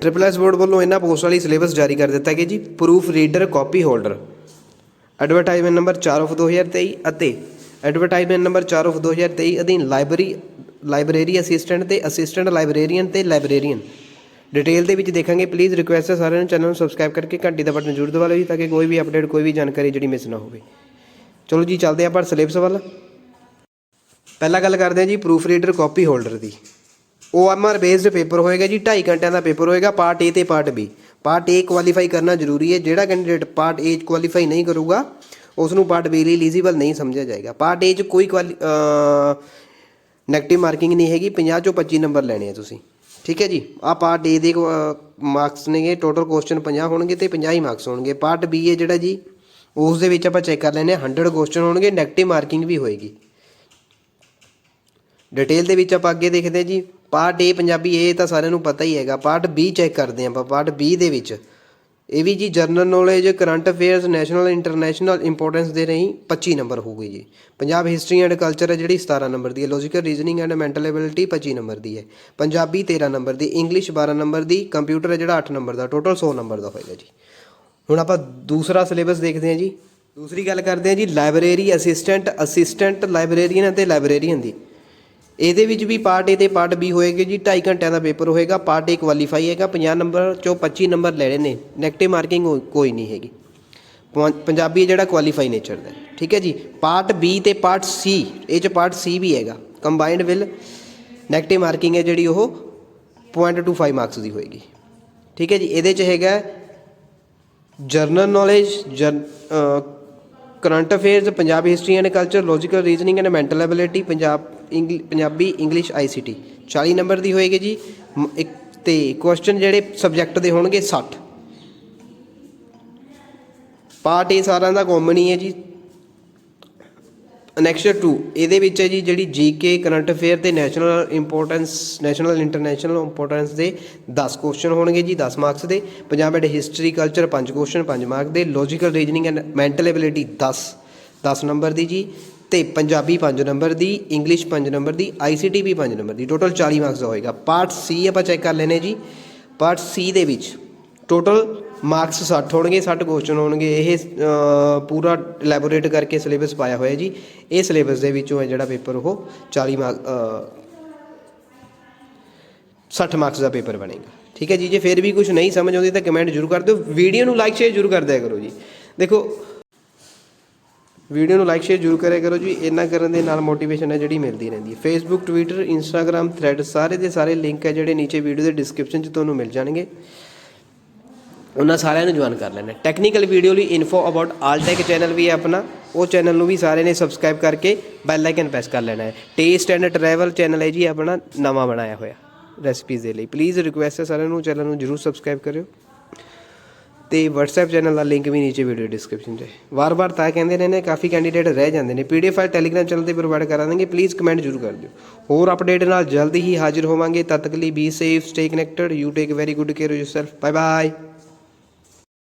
Triple S board ਵੱਲੋਂ ਇਹਨਾਂ ਪੋਸਟਾਂ ਵਾਲੀ ਸਿਲੇਬਸ ਜਾਰੀ ਕਰ ਦਿੱਤਾ ਗਿਆ ਜੀ proof reader copy holder advertisement number 4 of 2023 ਅਤੇ ਐਡਵਰਟਾਈਜ਼ਮੈਂਟ ਨੰਬਰ 4 ਆਫ 2023 ਅਧੀਨ ਲਾਇਬ੍ਰੇਰੀ ਲਾਇਬ੍ਰੇਰੀ ਅਸਿਸਟੈਂਟ ਤੇ ਅਸਿਸਟੈਂਟ ਲਾਇਬ੍ਰੇਰੀਅਨ ਤੇ ਲਾਇਬ੍ਰੇਰੀਅਨ ਡਿਟੇਲ ਦੇ ਵਿੱਚ ਦੇਖਾਂਗੇ ਪਲੀਜ਼ ਰਿਕੁਐਸਟ ਹੈ ਸਾਰਿਆਂ ਨੂੰ ਚੈਨਲ ਨੂੰ ਸਬਸਕ੍ਰਾਈਬ ਕਰਕੇ ਘੰਟੀ ਦਾ ਬਟਨ ਜ਼ਰੂਰ ਦਬਾ ਲਓ ਜੀ, ਤਾਂ ਕਿ ਕੋਈ ਵੀ ਅਪਡੇਟ ਕੋਈ ਵੀ ਜਾਣਕਾਰੀ ਜਿਹੜੀ ਮਿਸ ਨਾ ਹੋਵੇ। ਚਲੋ ਜੀ, ਚੱਲਦੇ ਆਪਾਂ ਸਿਲੇਬਸ ਵੱਲ। ਪਹਿਲਾਂ ਗੱਲ ਕਰਦੇ ਹਾਂ ਜੀ ਪ੍ਰੂਫ ਰੀਡਰ ਕਾਪੀ ਹੋਲਡਰ ਦੀ। OMR ਬੇਸਡ ਪੇਪਰ ਹੋਏਗਾ ਜੀ 2.5 ਘੰਟਿਆਂ ਦਾ ਪੇਪਰ ਹੋਏਗਾ, ਪਾਰਟ A ਤੇ part B part A qualify ਕਰਨਾ ਜ਼ਰੂਰੀ ਹੈ, ਜਿਹੜਾ ਕੈਂਡੀਡੇਟ ਪਾਰਟ A ਕੁਆਲੀਫਾਈ ਨਹੀਂ ਕਰੂਗਾ ਉਸ ਨੂੰ ਪਾਰਟ B ਲਈ ਐਲੀਜੀਬਲ ਨਹੀਂ ਸਮਝਿਆ ਜਾਏਗਾ। ਪਾਰਟ A 'ਚ ਕੋਈ ਨੈਗੇਟਿਵ ਮਾਰਕਿੰਗ ਨਹੀਂ ਹੈਗੀ 50 ਚੋਂ 25 ਨੰਬਰ ਲੈਣੇ ਆ ਤੁਸੀਂ। ਠੀਕ ਹੈ ਜੀ? ਆ ਪਾਰਟ A ਦੇ ਮਾਰਕਸ ਨੇਗੇ ਟੋਟਲ ਕੁਐਸਚਨ 50 ਹੋਣਗੇ ਤੇ 50 ਹੀ ਮਾਰਕਸ ਹੋਣਗੇ। ਪਾਰਟ B ਹੈ ਜਿਹੜਾ ਜੀ, ਉਸ ਦੇ ਵਿੱਚ ਆਪਾਂ ਚੈੱਕ ਕਰ ਲੈਨੇ 100 ਕੁਐਸਚਨ ਹੋਣਗੇ ਨੈਗੇਟਿਵ ਮਾਰਕਿੰਗ ਵੀ ਹੋਏਗੀ। ਡਿਟੇਲ ਦੇ ਵਿੱਚ ਆਪਾਂ ਅੱਗੇ ਦੇਖਦੇ ਹਾਂ ਜੀ। ਪਾਰਟ ਏ ਪੰਜਾਬੀ ਇਹ ਤਾਂ ਸਾਰਿਆਂ ਨੂੰ ਪਤਾ ਹੀ ਹੈਗਾ। ਪਾਰਟ ਬੀ ਚੈੱਕ ਕਰਦੇ ਹਾਂ ਆਪਾਂ ਪਾਰਟ ਬੀ ਦੇ ਵਿੱਚ। ਇਹ ਵੀ ਜੀ general knowledge current affairs national international importance ਦੇ ਰਹੀ 25 ਨੰਬਰ ਹੋ ਗਈ ਜੀ। ਪੰਜਾਬ ਹਿਸਟਰੀ ਐਂਡ ਕਲਚਰ ਹੈ ਜਿਹੜੀ 17 ਨੰਬਰ ਦੀ ਹੈ। Logical reasoning and mental ability 25 number ਦੀ ਹੈ। ਪੰਜਾਬੀ 13 ਨੰਬਰ ਦੀ ਇੰਗਲਿਸ਼ 12 ਨੰਬਰ ਦੀ ਕੰਪਿਊਟਰ ਹੈ ਜਿਹੜਾ 8 ਨੰਬਰ ਦਾ ਟੋਟਲ 100 ਨੰਬਰ ਦਾ ਹੋਏਗਾ ਜੀ। ਹੁਣ ਆਪਾਂ ਦੂਸਰਾ ਸਿਲੇਬਸ ਦੇਖਦੇ ਹਾਂ ਜੀ। ਦੂਸਰੀ ਗੱਲ ਕਰਦੇ ਹਾਂ ਜੀ ਲਾਇਬ੍ਰੇਰੀ ਅਸਿਸਟੈਂਟ ਅਸਿਸਟੈਂਟ ਲਾਇਬ੍ਰੇਰੀਅਨ ਅਤੇ ਲਾਇਬ੍ਰੇਰੀਅਨ ਦੀ। ਇਹਦੇ ਵਿੱਚ ਵੀ ਪਾਰਟ ਏ ਤੇ ਪਾਰਟ ਬੀ ਹੋਏਗਾ ਜੀ 2.5 ਘੰਟਿਆਂ ਦਾ ਪੇਪਰ ਹੋਏਗਾ ਪਾਰਟ ਏ ਕੁਆਲੀਫਾਈ ਹੈਗਾ 50 ਨੰਬਰ ਚੋਂ 25 ਨੰਬਰ ਲੈਣੇ ਨੇ ਨੈਗੇਟਿਵ ਮਾਰਕਿੰਗ ਕੋਈ ਨਹੀਂ ਹੈਗੀ। ਪੰ- ਪੰਜਾਬੀ ਜਿਹੜਾ ਕੁਆਲੀਫਾਈ ਨੇਚਰ ਦਾ ਠੀਕ ਹੈ ਜੀ? ਪਾਰਟ ਬੀ ਤੇ ਪਾਰਟ ਸੀ ਇਹ ਚ ਪਾਰਟ ਸੀ ਵੀ ਹੈਗਾ। ਕੰਬਾਈਨਡ ਵਿਲ ਨੈਗੇਟਿਵ ਮਾਰਕਿੰਗ ਹੈ ਜਿਹੜੀ ਉਹ 0.25 ਮਾਰਕਸ ਦੀ ਹੋਏਗੀ। ਠੀਕ ਹੈ ਜੀ? ਇਹਦੇ ਚ ਹੈਗਾ general knowledge current affairs, Punjab history and culture logical reasoning and mental ability Punjab ਇੰਗਲ- Punjabi English ICT 40 number ਦੀ ਹੋਏਗੀ ਜੀ। ਮ- ਇੱਕ ਤੇ ਕੁਐਸਚਨ ਜਿਹੜੇ ਸਬਜੈਕਟ ਦੇ ਹੋਣਗੇ 60 ਪਾਰਟ ਇਹ ਸਾਰਿਆਂ ਦਾ ਕਾਮਨ ਹੀ ਹੈ ਜੀ। ਨੈਕਸਟ 2 ਇਹਦੇ ਵਿੱਚ ਹੈ ਜੀ ਜਿਹੜੀ ਜੀਕੇ ਕਰੰਟ ਅਫੇਅਰ ਤੇ national importance national international importance ਦੇ 10 ਕੁਐਸਚਨ ਹੋਣਗੇ ਜੀ 10 ਮਾਰਕਸ ਦੇ। Punjab and history culture 5 question 5 mark ਦੇ। Logical reasoning and mental ability 10 10 number ਦੀ ਜੀ। ਤੇ ਪੰਜਾਬੀ 5 ਨੰਬਰ ਦੀ ਇੰਗਲਿਸ਼ 5 ਨੰਬਰ ਦੀ ਆਈਸੀਟੀ ਵੀ 5 ਨੰਬਰ ਦੀ। ਟੋਟਲ 40 ਮਾਰਕਸ ਦਾ ਹੋਏਗਾ। ਪਾਰਟ ਸੀ ਆਪਾਂ ਚੈੱਕ ਕਰ ਲੈਨੇ ਜੀ। ਪਾਰਟ ਸੀ ਦੇ ਵਿੱਚ ਟੋਟਲ ਮਾਰਕਸ 60 ਹੋਣਗੇ 60 ਕੁਐਸਚਨ ਹੋਣਗੇ। ਇਹ ਪੂਰਾ ਇਲੈਬੋਰੇਟ ਕਰਕੇ ਸਿਲੇਬਸ ਪਾਇਆ ਹੋਇਆ ਜੀ। ਇਹ ਸਿਲੇਬਸ ਦੇ ਵਿੱਚੋਂ ਹੈ ਜਿਹੜਾ ਪੇਪਰ ਉਹ 40 ਮਾਰਕ 60 ਮਾਰਕਸ ਦਾ ਪੇਪਰ ਬਣੇਗਾ। ਠੀਕ ਹੈ ਜੀ, ਜੇ ਫਿਰ ਵੀ ਕੁਝ ਨਹੀਂ ਸਮਝ ਆਉਂਦੀ ਤਾਂ ਕਮੈਂਟ ਜ਼ਰੂਰ ਕਰ ਦਿਓ। ਵੀਡੀਓ ਨੂੰ ਲਾਈਕ ਸ਼ੇਅਰ ਜ਼ਰੂਰ ਕਰ ਦਿਆ ਕਰੋ ਜੀ। ਦੇਖੋ ਵੀਡੀਓ ਨੂੰ ਲਾਈਕ ਸ਼ੇਅਰ ਜ਼ਰੂਰ ਕਰਿਆ ਕਰੋ ਜੀ। ਇੰਨਾ ਕਰਨ ਦੇ ਨਾਲ ਮੋਟੀਵੇਸ਼ਨ ਹੈ ਜਿਹੜੀ ਮਿਲਦੀ ਰਹਿੰਦੀ ਹੈ। ਫੇਸਬੁੱਕ ਟਵਿੱਟਰ ਇੰਸਟਾਗ੍ਰam ਥ੍ਰੈਡ ਸਾਰੇ ਦੇ ਸਾਰੇ ਲਿੰਕ ਹੈ ਜਿਹੜੇ ਨੀਚੇ ਵੀਡੀਓ ਦੇ ਡਿਸਕ੍ਰਿਪਸ਼ਨ 'ਚ ਤੁਹਾਨੂੰ ਮਿਲ ਜਾਣਗੇ। ਉਹਨਾਂ ਸਾਰਿਆਂ ਨੂੰ ਜੁਆਇਨ ਕਰ ਲੈਣਾ ਟੈਕਨੀਕਲ ਵੀਡੀਓ ਲਈ info about all tech channel ਵੀ ਹੈ ਆਪਣਾ। ਉਹ ਚੈਨਲ ਨੂੰ ਵੀ ਸਾਰੇ ਨੇ ਸਬਸਕ੍ਰਾਈਬ ਕਰਕੇ ਬੈਲ ਆਈਕਨ ਪ੍ਰੈਸ ਕਰ ਲੈਣਾ ਹੈ। ਟੇਸਟ ਐਂਡ ਟਰੈਵਲ ਚੈਨਲ ਹੈ ਜੀ, ਆਪਣਾ ਨਵਾਂ ਬਣਾਇਆ ਹੋਇਆ ਰੈਸਪੀਜ਼ ਦੇ ਲਈ। ਪਲੀਜ਼ ਰਿਕੁਐਸਟ ਹੈ ਸਾਰਿਆਂ ਨੂੰ ਚੈਨਲ ਨੂੰ ਜਰੂਰ ਸਬਸਕ੍ਰਾਈਬ ਕਰਿਓ। ਤੇ WhatsApp ਚੈਨਲ ਦਾ ਲਿੰਕ ਵੀ ਨੀਚੇ ਵੀਡੀਓ ਡਿਸਕ੍ਰਿਪਸ਼ਨ 'ਚ ਹੈ। ਵਾਰ-ਵਾਰ ਤਾਂ ਕਹਿੰਦੇ ਨੇ ਨੇ ਕਾਫੀ ਕੈਂਡੀਡੇਟ ਰਹਿ ਜਾਂਦੇ ਨੇ। ਪੀਡੀਐਫ ਫਾਈਲ ਟੈਲੀਗ੍ਰਾਮ ਚੈਨਲ ਤੇ ਪ੍ਰੋਵਾਈਡ ਕਰਾ ਦਾਂਗੇ ਪਲੀਜ਼ ਕਮੈਂਟ ਜ਼ਰੂਰ ਕਰ ਦਿਓ। ਹੋਰ ਅਪਡੇਟ ਨਾਲ ਜਲਦੀ ਹੀ ਹਾਜ਼ਰ ਹੋਵਾਂਗੇ। ਤਦ ਤੱਕ ਲਈ be safe stay connected you take very good care of yourself bye bye